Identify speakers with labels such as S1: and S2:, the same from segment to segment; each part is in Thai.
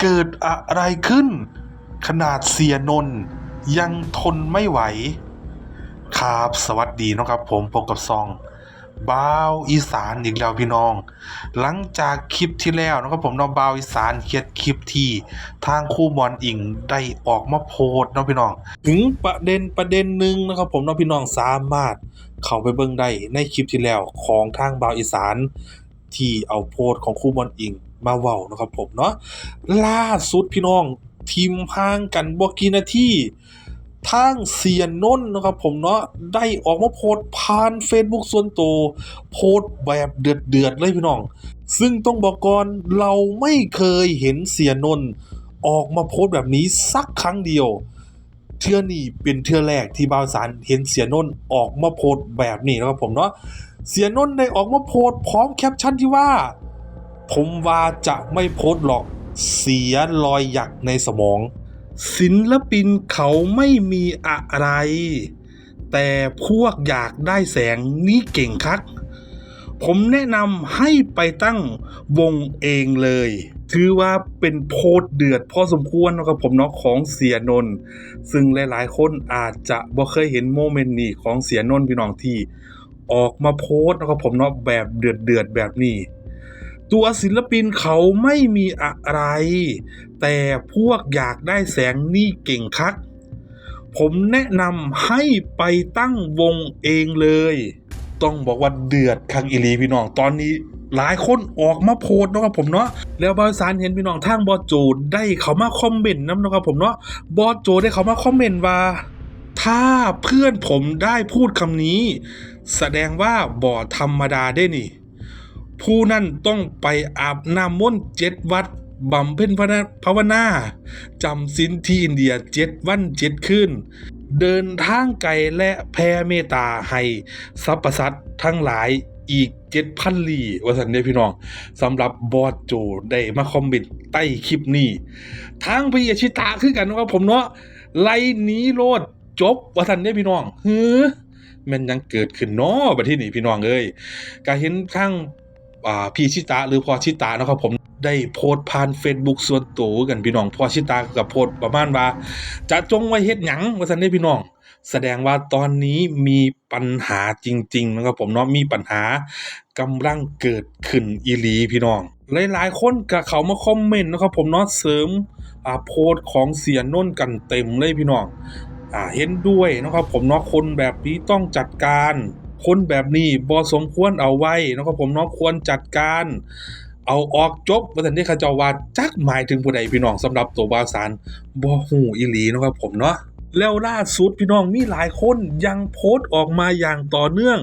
S1: เกิดอะไรขึ้น ขนาดเสียนนยังทนไม่ไหว ครับสวัสดีนะครับผมพบกับซองบาวอีสานอีกแล้วพี่น้อง หลังจากคลิปที่แล้วนะครับผมเนาะบ้าวอีสานเขียนคลิปที่ทางคู่บอลอิงได้ออกมาโพสต์นะพี่น้อง ถึงประเด็นประเด็นหนึ่งนะครับผมเนาะพี่น้องสามารถเข้าไปเบิ่งได้ในคลิปที่แล้วของทางบาวอีสานที่เอาโพสต์ของคู่บอลอิง มาเว้านะครับผมเนาะล่าสุดพี่น้องทีมห่างกันบ่กี่นาทีทางเสียนนท์นะครับผมเนาะได้ออกมาโพสผ่าน Facebook ส่วนตัวโพสแบบเดือดๆเลยพี่น้อง ซึ่งต้องบอกก่อนเราไม่เคยเห็นเสียนนท์ออกมาโพสแบบนี้สักครั้งเดียวเทื่อนี้เป็นเทื่อแรกที่บาวสารเห็นเสียนนท์ออกมาโพสแบบนี้นะครับผมเนาะเสียนนท์ได้ออกมาโพสพร้อมแคปชั่นที่ว่า ผมว่าจะไม่โพสหรอกเสียรอยหยักในสมอง ศิลปินเขาไม่มีอะไร แต่พวกอยากได้แสงนี่เก่งคัก ผมแนะนำให้ไปตั้งวงเองเลย ถือว่าเป็นโพสเดือดพอสมควรนะครับผมเนาะของเสียนนท์ซึ่งหลายๆ คนอาจจะบ่เคยเห็นโมเมนต์นี้ของเสียนนท์พี่น้องที่ ออกมาโพสนะครับผมเนาะแบบเดือดเดือดแบบนี้ ตัวศิลปินเขาไม่มีอะไร แต่พวกอยากได้แสงนี่เก่งคัก ผมแนะนำให้ไปตั้งวงเองเลย ต้องบอกว่าเดือดคักอีหลีพี่น้องตอนนี้หลายคนออกมาโพสต์นะครับผมเนาะแล้วบอยสารเห็นพี่น้องทางบอโจได้เขามาคอมเมนต์นะครับผมเนาะบอโจได้เขามาคอมเมนต์ว่า ถ้าเพื่อนผมได้พูดคำนี้ แสดงว่าบ่ธรรมดาได้นี่ ผู้นั่นต้องไปอาบน้ำมนต์เจ็ดวัดบำเพ็ญภาวนาจำศีลที่อินเดียเจ็ดวันเจ็ดคืนเดินทางไกลและแผ่เมตตาให้สรรพสัตว์ทั้งหลายอีกเจ็ดพันลีว่าสันเดพี่น้องสำหรับบอสโจได้มาคอมเมนต์ใต้คลิปนี้ทางพี่อชิตาคือกันว่าผมเนาะไล่หนีโลดจบว่าสันเดพี่น้องเฮ้อมันยังเกิดขึ้นเนาะบัดที่นี่พี่น้องเอ้ยก็เห็นข้าง พี่ชิตาหรือพอชิตาเนาะครับผมได้โพสต์ผ่าน Facebook ส่วนตัวกันพี่น้องพอชิตากับโพสต์ประมาณว่า จะจงไว้เฮ็ดหยังว่าซั่นเด้พี่น้อง แสดงว่าตอนนี้มีปัญหาจริงๆนะครับผมเนาะมีปัญหากำลังเกิดขึ้นอีหลีพี่น้อง หลายๆคนก็เขามาคอมเมนต์นะครับผมเนาะเสริมโพสต์ของเสียนนท์กันเต็มเลยพี่น้องอเห็นด้วยนะครับผมเนาะคนแบบนี้ต้องจัดการ คนแบบนี้บ่สมควรเอาไว้นะครับผมเนาะควรจัดการเอาออกจบว่าแต่นี่เขาเจ้าว่าจักหมายถึงผู้ใดพี่น้องสำหรับตัวบาวสารบ่ฮู้อีหลีนะครับผมเนาะแล้วล่าสุดพี่น้องมีหลายคนยังโพสต์ออกมาอย่างต่อเนื่อง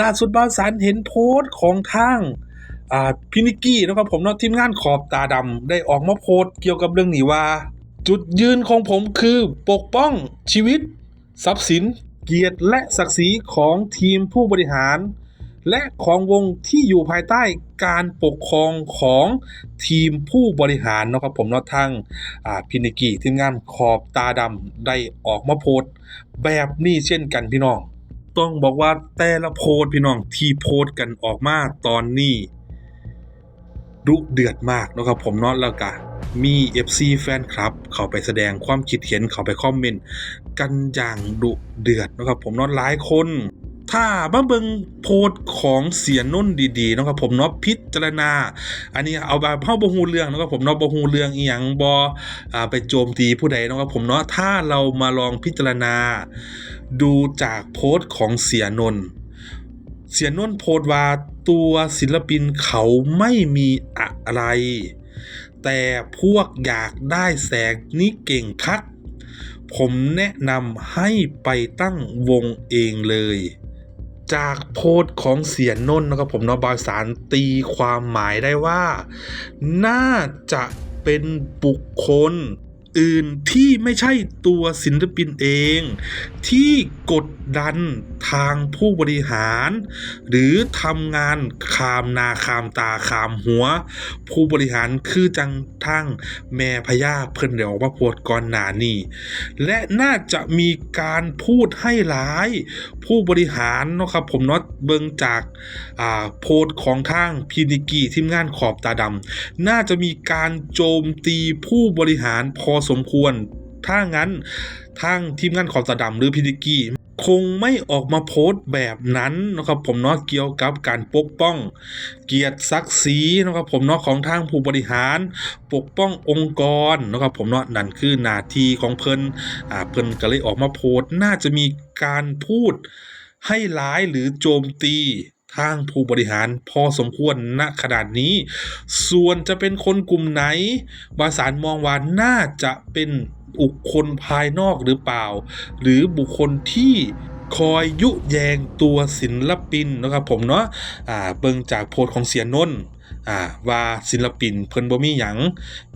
S1: ล่าสุดบาวสารเห็นโพสต์ของทางอ่าพินิกกี้นะครับผมเนาะทีมงานขอบตาดำได้ออกมาโพสต์เกี่ยวกับเรื่องนี้ว่า จุดยืนของผมคือปกป้องชีวิต ทรัพย์สิน เกียรติและศักดิ์ศรีของทีมผู้บริหาร และของวงที่อยู่ภายใต้การปกครองของทีมผู้บริหารนะครับผมเนาะทางพินิกีทีมงานขอบตาดำได้ออกมาโพสต์แบบนี้เช่นกันพี่น้อง ต้องบอกว่าแต่ละโพสพี่น้องที่โพสต์กันออกมาตอนนี้ ดุเดือดมากนะครับผมเนาะแล้วก็มี FC แฟนคลับ เขาไปแสดงความคิดเห็นเขาไปคอมเมนต์กันอย่างดุเดือดนะครับผมเนาะหลายคน ถ้ามาเบิงโพสของเสียนุ่นดีๆนะครับผมเนาะพิจารณา อันนี้เอาแบบเฮาบ่ฮู้เรื่องนะครับผมเนาะบ่ฮู้เรื่องอีหยังบอ่าไปโจมตีผู้ใดนะครับผมเนาะถ้าเรามาลองพิจารณา ดูจากโพสของเสียนนท์เสียนนท์โพสว่า ตัวศิลปินเขาไม่มีอะไร แต่พวกอยากได้แสงนี่เก่งคัก ผมแนะนำให้ไปตั้งวงเองเลย จากโพสต์ของเสียนนท์นะครับผมเนาะบาสารตีความหมายได้ว่า น่าจะเป็นบุคคล อื่นที่ไม่ใช่ตัวศิลปินเอง ที่กดดันทางผู้บริหาร หรือทำงานคามนาคามตาคามหัว ผู้บริหารคือจังทั้งแม่พญาเพิ่นได้ออกมาโพดก่อนหนานี้และน่าจะมีการพูดให้ร้าย ผู้บริหารเนาะครับผมเนาะเบิงจากาโพสของทางพีนิกีทีมงานขอบตาดำน่าจะมีการโจมตีผู้บริหารพอสมควร ถ้างั้นทางทีมงานขอบตาดำหรือพีนิกีคงไม่ออกมาโพสต์แบบนั้นนะครับผมเนาะเกี่ยวกับการปกป้อง เกียรติศักดิ์ศรีนะครับผมเนาะของทางผู้บริหาร ปกป้ององค์กรนะครับผมเนาะนั่นคือหน้าที่ของเพิ่นอ่าเพิ่นก็เลยออกมาโพสต์น่าจะมีการพูดให้ร้ายหรือโจมตี ทางผู้บริหารพอสมควรณขนาดนี้ ส่วนจะเป็นคนกลุ่มไหน บาสารมองว่าน่าจะเป็นบุคคลภายนอกหรือเปล่า หรือบุคคลที่คอยยุแยงตัวศิลปินนะครับผมเนาะอ่าเบิ่งจากโพสต์ของเสียนนท์อ่าว่าศิลปินเพิ่นบ่มีหยัง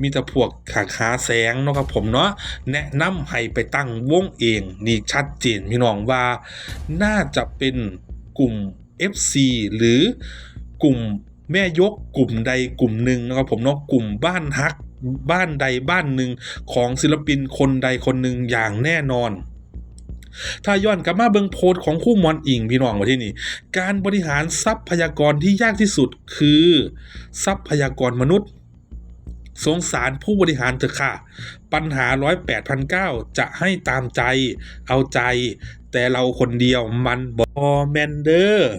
S1: มีแต่พวกขาขาแสงเนาะครับผมเนาะแนะนำให้ไปตั้งวงเอง นี่ชัดเจนพี่น้องว่าน่าจะเป็นกลุ่ม FC หรือกลุ่มแม่ยกกลุ่มใดกลุ่มหนึ่งนะครับผมเนาะกลุ่มบ้านฮักบ้านใดบ้านหนึ่งของศิลปินคนใดคนหนึ่งอย่างแน่นอน ถ้าย้อนกลับมาเบิงโพสของคู่มอนอิงพี่น้องมาที่นี่ การบริหารทรัพยากรที่ยากที่สุดคือ ทรัพยากรมนุษย์ สงสารผู้บริหารเถอะค่ะ ปัญหาร้อยแปดพันเก้าจะให้ตามใจ เอาใจ แต่เราคนเดียวมันบอแมนเดอร์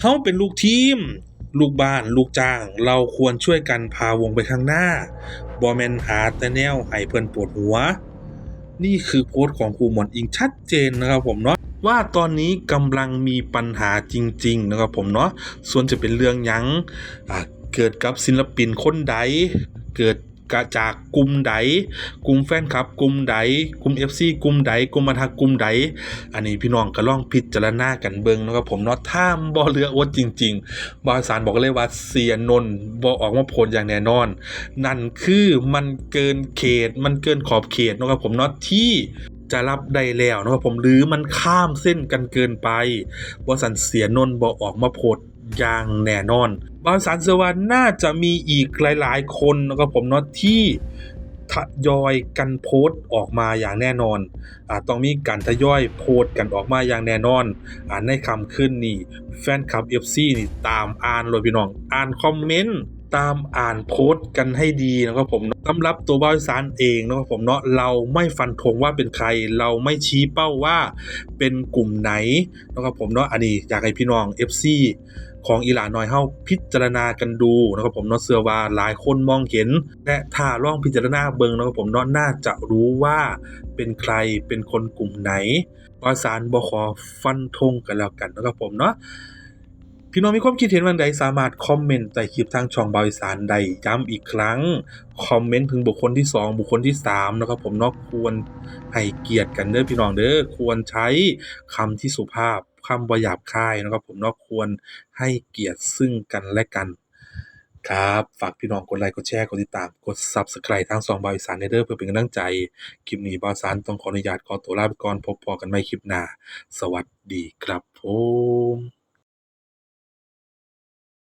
S1: เขาเป็นลูกทีม ลูกบ้าน ลูกจ้าง เราควรช่วยกันพาวงไปข้างหน้าบอแมนหาแต่แนวให้เพื่อนปวดหัว นี่คือโพสต์ของครูหมอนอิงชัดเจนนะครับผมเนาะว่าตอนนี้กำลังมีปัญหาจริง ๆ นะครับผมเนาะส่วนจะเป็นเรื่องยังเกิดกับศิลปินคนใด เกิด กะจากกลุ่มใดกลุ่มแฟนคลับกลุ่มใดกลุ่ม FC กลุ่มใดกลุ่มมาทากลุ่มใดอันนี้พี่น้องก็ลองพิจารณากันเบิ่งนะครับผมเนาะถ้าบ่เหลืออดจริง ๆบริษัทบอกเลยว่าเสียนนบ่ออกมาโพลอย่างแน่นอน นั่นคือมันเกินเขตมันเกินขอบเขตนะครับผมเนาะที่จะรับได้แล้วนะครับผมหรือมันข้ามเส้นกันเกินไปบริษัทเสียนนบอออกมาโพล อย่างแน่นอนบริษัทเซอร์วันน่าจะมีอีกหลาย ๆ คนนะครับผมเนาะที่ทยอยกันโพสต์ออกมาอย่างแน่นอนอ่าต้องมีการทยอยโพสต์กันออกมาอย่างแน่นอนอ่าในคำขึ้นนี่แฟนคลับ FC นี่ตามอ่านเลยพี่น้อง อ่านคอมเมนต์ ตามอ่านโพสต์กันให้ดีนะครับผมสำหรับตัวบริษัทเองนะครับผมเนาะเราไม่ฟันธงว่าเป็นใคร เราไม่ชี้เป้าว่าเป็นกลุ่มไหนนะครับผมเนาะอันนี้อยากให้พี่น้อง FC ของอีหลาน้อยเฮาพิจารณากันดูนะครับผมเนาะเชื่อว่าหลายคนมองเห็น และถ้าลองพิจารณาเบิงนะครับผมเนาะน่าจะรู้ว่าเป็นใครเป็นคนกลุ่มไหนบริษัทบ่ขอฟันธงกันแล้วกันนะครับผมเนาะ พี่น้องมีความคิดเห็นวันใดสามารถคอมเมนต์ใต้คลิปทางช่องบาวอีสานใดย้ำอีกครั้ง คอมเมนต์ถึงบุคคลที่ 2 บุคคลที่3นะครับผมนาะควรให้เกียรติกันเด้อพี่น้องเด้อควรใช้คำที่สุภาพคำบ่หยาบคายนะครับผมนาะควรให้เกียรติซึ่งกันและกันครับ ฝากพี่น้องกดไลค์ กดแชร์ กดติดตาม กด Subscribe ทางสองบาวอีสานเด้อเพื่อเป็นกำลังใจ คลิปนี้บาวอีสานต้องขออนุญาตขอตัวลาไปก่อน พบพอกันใหม่คลิปหน้า สวัสดีครับผม